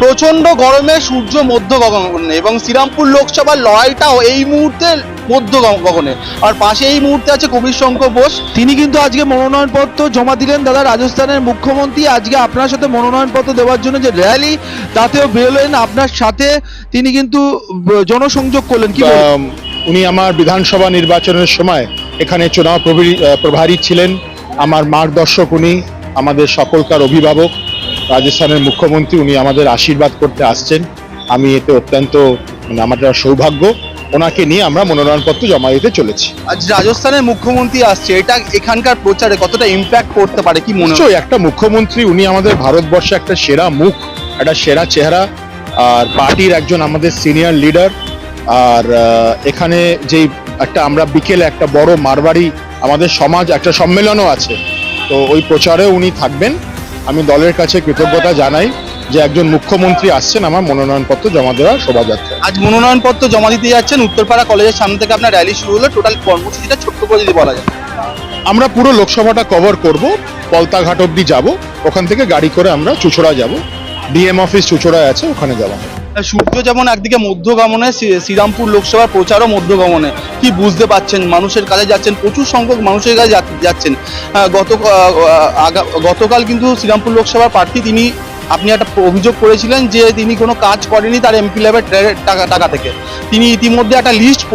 প্রচণ্ড গরমে সূর্য মধ্য গগনে এবং শ্রীরামপুর লোকসভার লড়াইটাও এই মুহূর্তে মধ্য গগনে। আর পাশে এই মুহূর্তে আছে কবির শঙ্কর বোস। তিনি কিন্তু আজকে মনোনয়নপত্র জমা দিলেন। দাদা রাজস্থানের মুখ্যমন্ত্রী আজকে আপনার সাথে মনোনয়নপত্র দেওয়ার জন্য যে র্যালি তাতেও বেরোলেন। আপনার সাথে তিনি কিন্তু জনসংযোগ করলেন। কি উনি আমার বিধানসভা নির্বাচনের সময় এখানে প্রভারী প্রভারী ছিলেন। আমার মার্গদর্শক উনি আমাদের সকলকার অভিভাবক। রাজস্থানের মুখ্যমন্ত্রী উনি আমাদের আশীর্বাদ করতে আসছেন। আমি এতে অত্যন্ত মানে একটা সৌভাগ্য। ওনাকে নিয়ে আমরা মনোনয়নপত্র জমা দিতে চলেছি। আজ রাজস্থানের মুখ্যমন্ত্রী আসছে এটা এখানকার প্রচারে কতটা ইম্প্যাক্ট করতে পারে কি মনে হয়? একটা মুখ্যমন্ত্রী উনি আমাদের ভারতবর্ষে একটা সেরা মুখ একটা সেরা চেহারা আর পার্টির একজন আমাদের সিনিয়র লিডার আর এখানে যেই একটা আমরা বিকেলে একটা বড় মারবাড়ি আমাদের সমাজ একটা সম্মেলনও আছে। তো ওই প্রচারে উনি থাকবেন। আমি দলের কাছে কৃতজ্ঞতা জানাই যে একজন মুখ্যমন্ত্রী আসছেন আমার মনোনয়নপত্র জমা দেওয়ার শোভাযাত্রা। আজ মনোনয়নপত্র জমা দিতে যাচ্ছেন উত্তরপাড়া কলেজের সামনে থেকে আপনার র্যালি শুরু হলো টোটাল কর্মসূচিটা ছোট্ট করে যদি বলা যায়। আমরা পুরো লোকসভাটা কভার করব পলতাঘাট অব্দি যাব ওখান থেকে গাড়ি করে আমরা চুচড়া যাব ডিএম অফিস চুচড়ায় আছে ওখানে যাওয়া হবে সূর্য যেমন একদিকে মধ্যগমনে শ্রী- শ্রীরামপুর লোকসভার প্রচারও মধ্যগমনে। কি বুঝতে পাচ্ছেন মানুষের কাছে যাচ্ছেন, প্রচুর সংখ্যক মানুষের কাছে যাচ্ছেন। গত গতকাল কিন্তু শ্রীরামপুর লোকসভার প্রার্থী তিনি, আপনি একটা অভিযোগ করেছিলেন যে তিনি কোনো কাজ করেনি তার এমপি লেভেল টাকা টাকা থেকে। তিনি ইতিমধ্যে একটা লিস্ট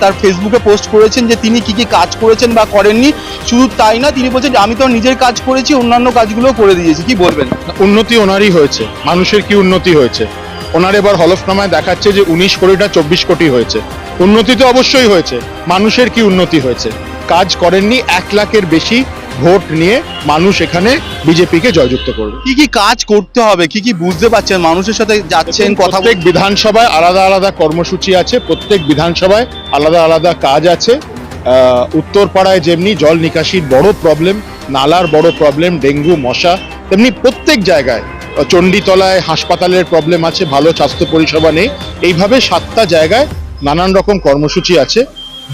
তার ফেসবুকে পোস্ট করেছেন যে তিনি কি কি কাজ করেছেন বা করেননি। শুধু তাই না, তিনি বলছেন আমি তো নিজের কাজ করেছি, অন্যান্য কাজগুলো করে দিয়েছি। কি বলবেন? উন্নতি ওনারই হয়েছে। মানুষের কি উন্নতি হয়েছে? ওনার এবার হলফনামায় দেখাচ্ছে যে উনিশ কোটিটা চব্বিশ কোটি হয়েছে। উন্নতি তো অবশ্যই হয়েছে মানুষের কি উন্নতি হয়েছে? কাজ করেননি এক লাখের বেশি ভোট নিয়ে মানুষ এখানে বিজেপিকে জয়যুক্ত করবে। কি কি কাজ করতে হবে? কি কি বুঝতে পারছেন? মানুষের সাথে যাচ্ছেন কথা প্রত্যেক বিধানসভায় আলাদা আলাদা কর্মসূচি আছে প্রত্যেক বিধানসভায় আলাদা আলাদা কাজ আছে। আহ, উত্তরপাড়ায় যেমনি জল নিকাশির বড় প্রবলেম নালার বড় প্রবলেম ডেঙ্গু মশা তেমনি প্রত্যেক জায়গায় চণ্ডীতলায় হাসপাতালের প্রবলেম আছে ভালো স্বাস্থ্য পরিষেবা নেই। এইভাবে সাতটা জায়গায় নানান রকম কর্মসূচি আছে।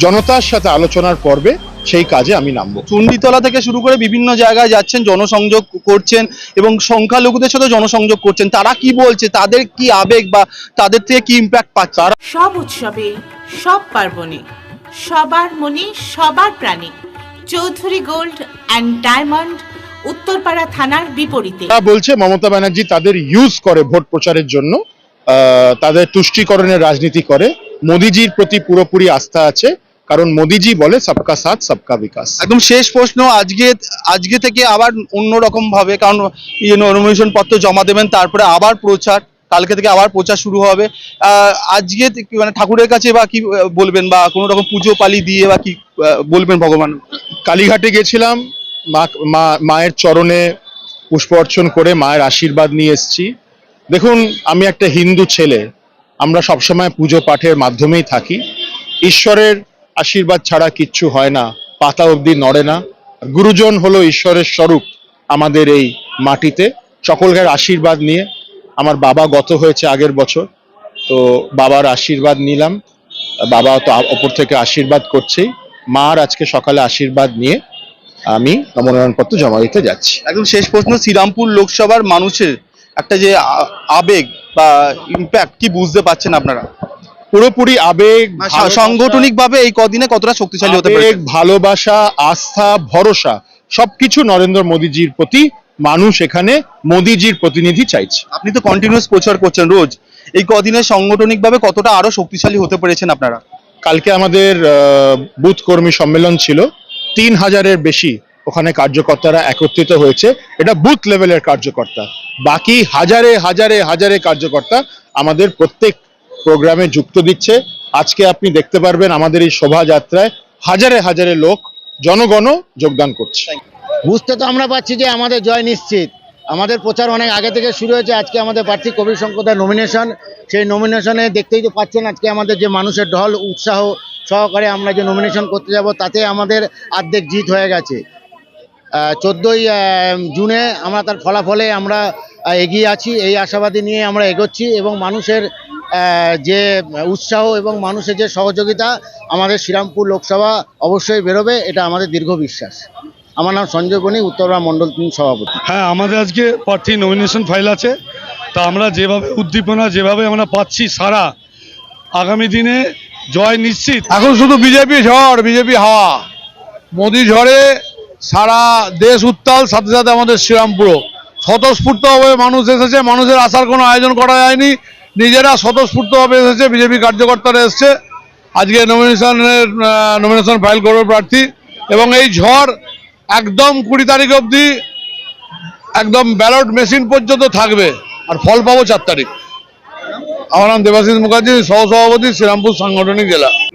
জনতার সাথে আলোচনার পর্বে সেই কাজে আমি নামবো। চণ্ডীতলা থেকে শুরু করে বিভিন্ন জায়গায় যাচ্ছেন জনসংযোগ করছেন এবং সংখ্যালঘুদের সাথে জনসংযোগ করছেন। তারা কি বলছে? তাদের কি আবেগ বা তাদের থেকে কি ইম্প্যাক্ট পাচ্ছে? তারা সব উৎসবে সব পার্বণে সবার মনে সবার প্রাণে। Chowdhury gold and diamond Uttarpara থানার বিপরীতে। তারা বলছে মমতা ব্যানার্জি তাদের ইউজ করে ভোট প্রচারের জন্য আহ, তাদের তুষ্টিকরণের রাজনীতি করে। মোদিজির প্রতি পুরোপুরি আস্থা আছে কারণ মোদিজি বলে সবকা সাথ সবকা বিকাশ। একদম শেষ প্রশ্ন আজকে আজকে থেকে আবার অন্য রকম ভাবে কারণ নমিনেশন পত্র জমা দেবেন তারপরে আবার প্রচার কালকে থেকে আবার প্রচার শুরু হবে। আহ, আজকে থেকে মানে ঠাকুরের কাছে বা কি বলবেন বা কোনো রকম পুজো পালি দিয়ে বা কি বলবেন ভগবান? কালীঘাটে গেছিলাম মা মায়ের চরণে পুষ্প অর্চন করে মায়ের আশীর্বাদ নিয়ে এসেছি। দেখুন, আমি একটা হিন্দু ছেলে, আমরা সবসময় পুজো পাঠের মাধ্যমেই থাকি। ঈশ্বরের আশীর্বাদ ছাড়া কিচ্ছু হয় না, পাতা অবধি নড়ে না। গুরুজন হলো ঈশ্বরের স্বরূপ আমাদের এই মাটিতে। সকলকার আশীর্বাদ নিয়ে আমার বাবা গত হয়েছে আগের বছর, তো বাবার আশীর্বাদ নিলাম। বাবা তো ওপর থেকে আশীর্বাদ করছেই। মার আজকে সকালে আশীর্বাদ নিয়ে আমি মনোনয়নপত্র জমা দিতে যাচ্ছি। একদম শেষ প্রশ্ন শ্রীরামপুর লোকসভার মানুষের একটা যে আবেগ বা ইম্প্যাক্ট কি বুঝতে পারছেন আপনারা? পুরোপুরি আবেগ সাংগঠনিক ভাবে এই কদিনে কতটা শক্তিশালী হতে পারে ভালোবাসা আস্থা ভরসা সবকিছু নরেন্দ্র মোদীজির প্রতি মানুষ এখানে মোদীজির প্রতিনিধি চাইছে। আপনি তো কন্টিনিউস প্রচার করছেন রোজ। এই কদিনে সাংগঠনিক ভাবে কতটা আরও শক্তিশালী হতে পেরেছেন আপনারা? কালকে আমাদের আহ, বুথ কর্মী সম্মেলন ছিল। তিন হাজারের বেশি ওখানে কার্যকর্তারা একত্রিত হয়েছে। এটা বুথ লেভেলের কার্যকর্তা। বাকি হাজারে হাজারে হাজারে কার্যকর্তা আমাদের প্রত্যেক প্রোগ্রামে যুক্ত দিচ্ছে। আজকে আপনি দেখতে পারবেন আমাদের এই শোভাযাত্রায় হাজারে হাজারে লোক, জনগণও যোগদান করছে। বুঝতে তো আমরা পাচ্ছি যে আমাদের জয় নিশ্চিত। আমাদের প্রচার অনেক আগে থেকে শুরু হয়েছে। আজকে আমাদের প্রার্থী কবির শঙ্করদার নমিনেশন সেই নমিনেশনে দেখতেই তো পাচ্ছেন আজকে আমাদের যে মানুষের ঢল, উৎসাহ সহকারে আমরা যে নমিনেশন করতে যাব, তাতে আমাদের অর্ধেক জিত হয়ে গেছে। চোদ্দোই জুনে আমরা তার ফলাফলে আমরা এগিয়ে আছি। এই আশাবাদী নিয়ে আমরা এগোচ্ছি এবং মানুষের যে উৎসাহ এবং মানুষের যে সহযোগিতা আমাদের শ্রীরামপুর লোকসভা অবশ্যই বেরোবে, এটা আমাদের দীর্ঘ বিশ্বাস। আমার নাম সঞ্জয় বণিক উত্তরবঙ্গ মণ্ডল তিন সভাপতি। হ্যাঁ আমাদের আজকে প্রার্থী নমিনেশন ফাইল আছে। তা আমরা যেভাবে উদ্দীপনা যেভাবে আমরা পাচ্ছি সারা আগামী দিনে জয় নিশ্চিত। এখন শুধু বিজেপি ঝড় বিজেপি হাওয়া। মোদি ঝড়ে সারা দেশ উত্তাল সাথে সাথে আমাদের শ্রীরামপুরও। স্বতঃস্ফূর্তভাবে মানুষ এসেছে মানুষের আসার কোনো আয়োজন করা যায়নি। নিজেরা স্বতঃস্ফূর্তভাবে এসেছে বিজেপি কার্যকর্তারা এসছে। আজকে নমিনেশনের নমিনেশন ফাইল করবে প্রার্থী। এবং এই ঝড় একদম কুড়ি তারিখ অবধি একদম ব্যালট মেশিন পর্যন্ত থাকবে। আর ফল পাবো চার তারিখ। আমার নাম দেবাশিস মুখার্জি, সহসভাপতি, শ্রীরামপুর সাংগঠনিক জেলা।